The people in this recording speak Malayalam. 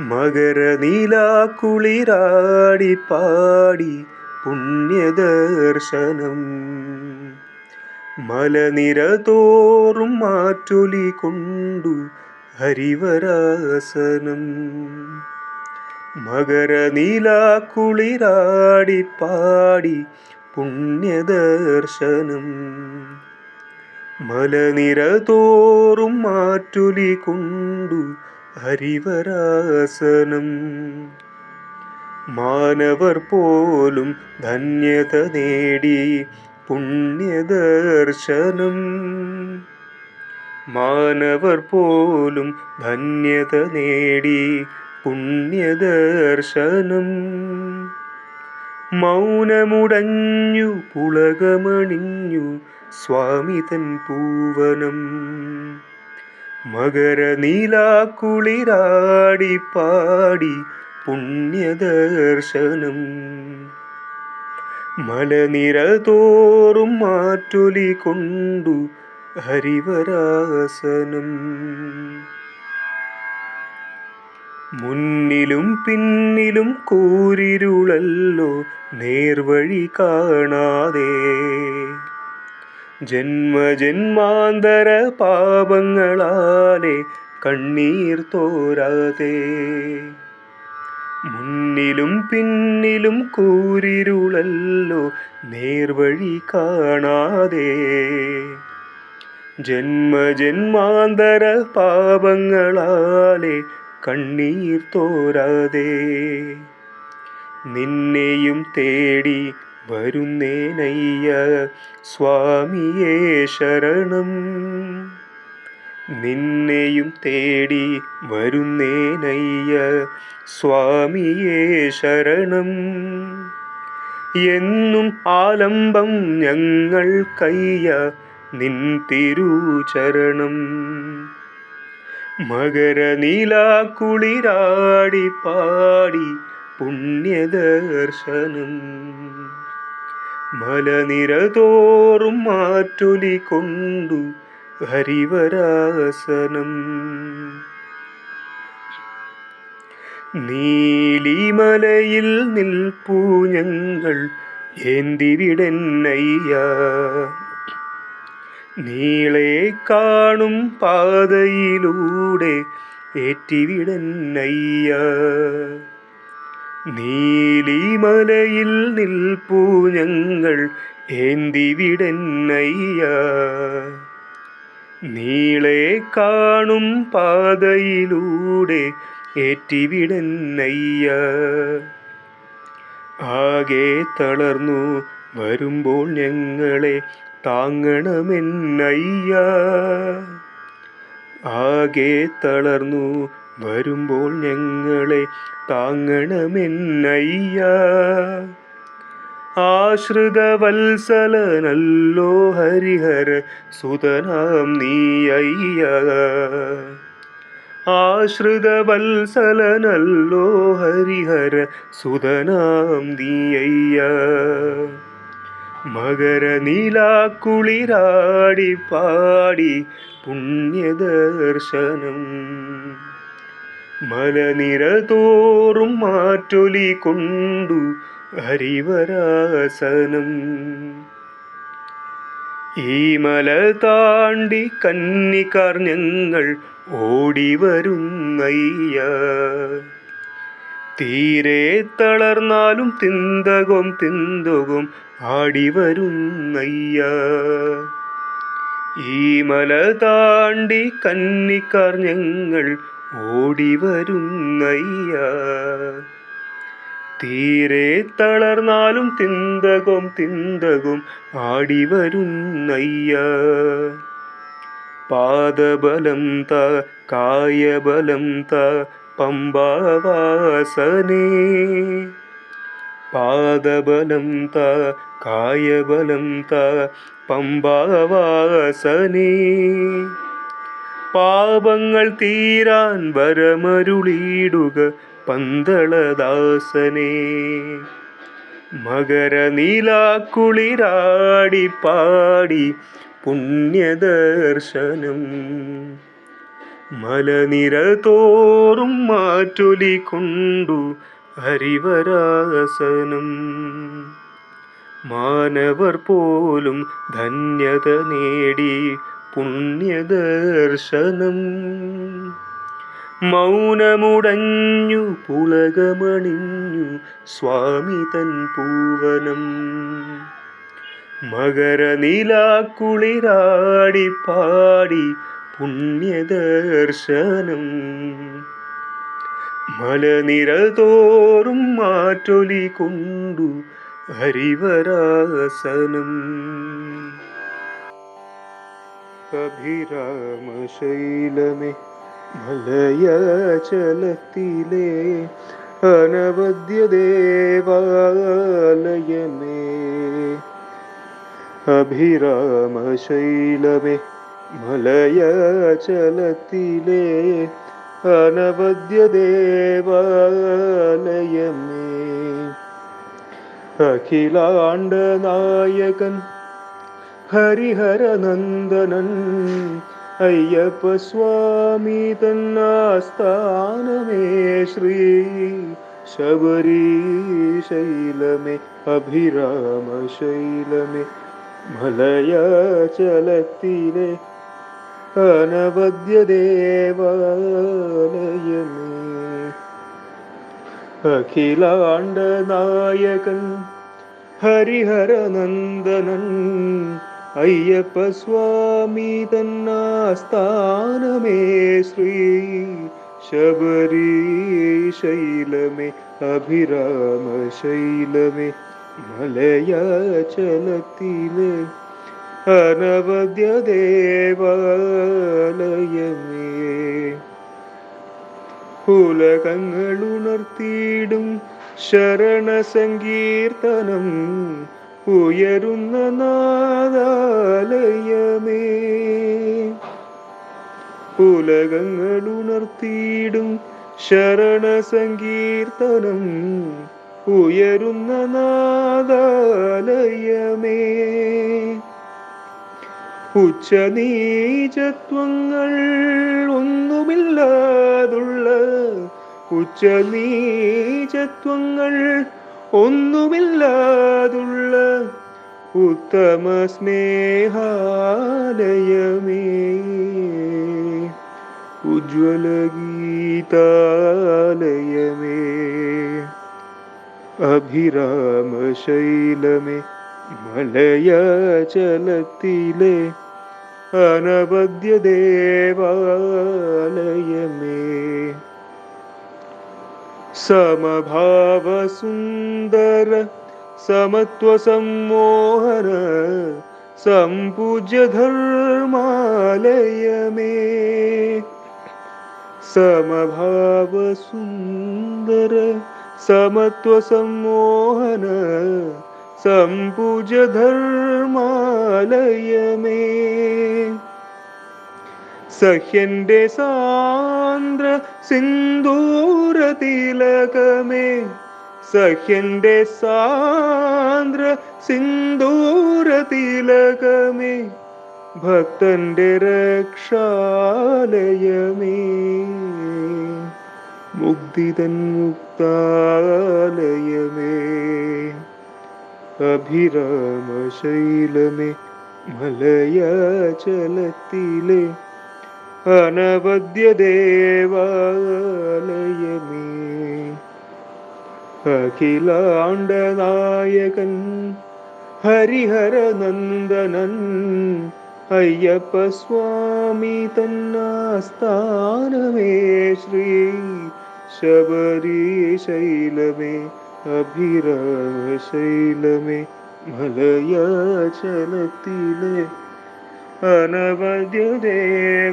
മകരനീലാക്കുളിരാടി പാടി പുണ്യദർശനം. മലനിര തോറും മാറ്റൊലി കൊണ്ടു ഹരിവരാസനം. മകരനീലാക്കുളിരാടി പാടി പുണ്യദർശനം. മലനിര തോറും മാറ്റൊലി കൊണ്ടു ഹരിവരാസനം. മാനവർ പോലും ധന്യത നേടി പുണ്യദർശനം. മാനവർ പോലും ധന്യത നേടി പുണ്യദർശനം. മൗനമുടഞ്ഞു പുളകമണിഞ്ഞു സ്വാമി തൻ പൂവനം. മകരനീലാക്കുളിരാടി പാടി പുണ്യദർശനം. മലനിര തോറും മാറ്റൊലി കൊണ്ടു ഹരിവരാസനം. മുന്നിലും പിന്നിലും കൂരിരുളല്ലോ നേർവഴി കാണാതെ. ജന്മജന്മാന്തര പാപങ്ങളാലെ കണ്ണീർ തോരാതെ. മുന്നിലും പിന്നിലും കൂരിരുളല്ലോ നേർവഴി കാണാതെ. ജന്മജന്മാന്തര പാപങ്ങളാലെ കണ്ണീർ തോരാതെ. നിന്നെയും തേടി വരുന്നേനയ്യ സ്വാമിയേ ശരണം. നിന്നെയും തേടി വരുന്നേനയ്യ സ്വാമിയേ ശരണം. എന്നും ആലംബം ഞങ്ങൾ കയ്യ നിൻ തിരുചരണം. മകരനീലാക്കുളിരാടി പാടി പുണ്യദർശനം. മലനിര തോറും മാറ്റൊലി കൊണ്ടു ഹരിവരാസനം. നീലിമലയിൽ നിൽപ്പൂ ഞങ്ങൾ എന്തിവിടെന്നയ്യ. നീളെ കാണും പാതയിലൂടെ ഏറ്റിവിടന്നയ്യ. നീലിമലയിൽ നിൽപ്പൂ ഞങ്ങൾ ഏന്തിവിടന്നയ്യ. നീളെ കാണും പാതയിലൂടെ ഏറ്റിവിടന്നയ്യ. ആകെ തളർന്നു വരുമ്പോൾ ഞങ്ങളെ താങ്ങണമെന്നയ്യ. ആകെ തളർന്നു. വരുമ്പോൾ ഞങ്ങളെ താങ്ങണമെന്നയ്യ. ആശ്രിതവത്സലനല്ലോ ഹരിഹര സുതനാം നീ അയ്യ ആശ്രിതവത്സലനല്ലോ ഹരിഹര സുതനാം നീ അയ്യ മകരനീലാക്കുളിരാടി പാടി പുണ്യദർശനം. മലനിര തോറും മാറ്റൊലി കൊണ്ടു ഹരിവരാസനം. ഈ മല താണ്ടി കന്നിക്കാർ ഞങ്ങൾ ഓടി വരുന്നയ്യ തീരെ തളർന്നാലും തിന്തകും തിന്തകും ആടി വരുന്നയ്യ ഈ മല താണ്ടി കന്നിക്കാർ ഞങ്ങൾ ഓടി വരുന്നയ്യ തീരെ തളർന്നാലും തിന്തകും തിന്തകും ആടി വരുന്നയ്യ പാദബലം ത കായബലം ത പമ്പാവാസനേ. പാദബലം ത കായബലം ത പമ്പാവാസനേ. പാപങ്ങൾ തീരാൻ വരമരുളിയിടുക പന്തളദാസനേ. മകരനീലാക്കുളിരാടി പാടി പുണ്യദർശനം. മലനിര തോറും മാറ്റൊലി കൊണ്ടു ഹരിവരാസനം. മാനവർ പോലും ധന്യത നേടി പുണ്യദർശനം. മൗനമുടഞ്ഞു പുളകമണിഞ്ഞു സ്വാമി തൻ പൂവനം. മകരനിലാക്കുളിരാടി പാടി പുണ്യദർശനം. മലനിര തോറും മാറ്റൊലി കൊണ്ടു ഹരിവരാസനം. അഭിരാമശൈലമേ മലയചലത്തിലെ അനവദ്യ ദേവാലയമേ അഭിരാമശൈലമേ മലയചലത്തിലെ അനവദ്യ ദേവാലയമേ അഖിലാണ്ട നായകൻ ഹരിഹരനന്ദനൻ അയ്യപ്പ സ്വാമി തന്നാസ്ഥാനമേ. ശ്രീ ശബരീശൈലമേ അഭിരാമശൈലമേ. മലയാചലത്തിലെ അനവദ്യ ദേവാലയമേ അഖിലാണ്ട നായകൻ ഹരിഹരനന്ദനൻ അയ്യപ്പ സ്വാമി തന്നാസ്ഥാനമേ ശ്രീ ശബരീശൈലമേ അഭിരാമശൈലമേ മലയാചലത്തിലെ അനവദ്യ ദേവാലയമേ ഉലകങ്ങളുണർത്തിയിടും ശരണസങ്കീർത്തനം ഉയരുന്ന നാദാലയമേ ഉലകങ്ങളുണർത്തിയിടും ശരണസങ്കീർത്തനം ഉയരുന്ന നാദാലയമേ. ഉച്ചനീചത്വങ്ങൾ ഒന്നുമില്ലാതുള്ള ഉച്ചനീചത്വങ്ങൾ ഒന്നുമില്ലാതുള്ള ഉത്തമ സ്നേഹാലയമേ ഉജ്വല ഗീതാലയമേ അഭിരാമശൈലമേ. മലയാചലത്തിലെ अनवद्य देवालय में समभाव सुन्दर समत्वसम्मोहन सम्पूज्य धर्मालय में समभाव सुन्दर समत्वसम्मोहन सम्पूज्य धर्म ധർമാലയമേ സഹ്യന്റെ സാന്ദ്ര സിന്ദൂര തിലകമേ. സഹ്യന്റെ സാന്ദ്ര സിന്ദൂര തിലകമേ. ഭക്തന്റെ രക്ഷാലയമേ. മുക്തിതൻ മുക്താലയമേ. अभिराम भिरामशैल मे मलयचलतिले अनवद्यदेवालय मे अखिलाण्डनायकन् हरिहरनन्दनन् अय्यप्पस्वामी तन्नास्तानमे श्री शबरीशैलमे അഭിരാമശൈലമേ മലയാചലത്തിലെ അനവദ്യ ദേവാലയമേ